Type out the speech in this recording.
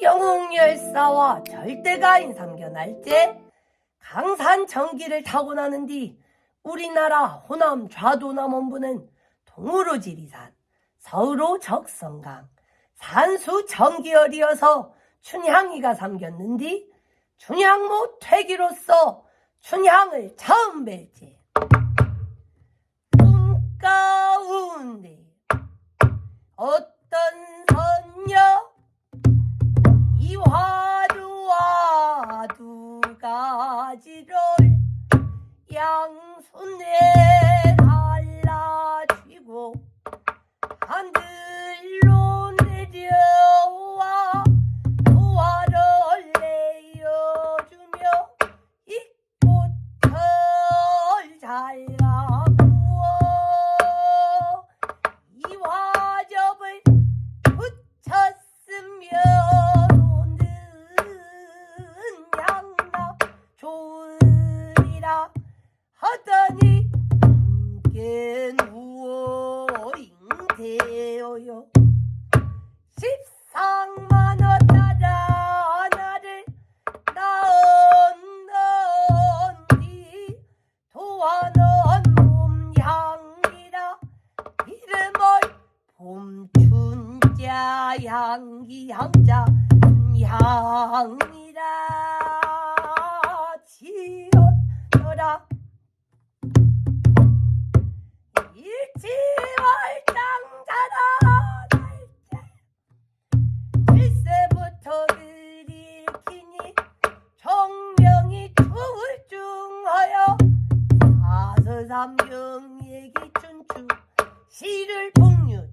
영웅열사와 절대가인 삼견할제 강산 전기를 타고 나는 뒤 우리나라 호남 좌도남원부는 동으로 지리산, 서으로 적성강, 산수 전기열이어서 춘향이가 삼겼는 뒤 춘향모 퇴기로서 춘향을 처음 뵐지. 꿈 가운데 어 이화두와 두 가지를 양손에 갈라쥐고 하늘로 내려와 도화를 내어주며 이 꽃을 잘라구어 이 화접을 붙였으며 잉태어요. 십상만 원 따라 나를 낳은 뒤 도와는 몸향이라 이름을 봄춘자 향기 향자 향이라 지었더라 삼경얘기 춘추. 시를 풍류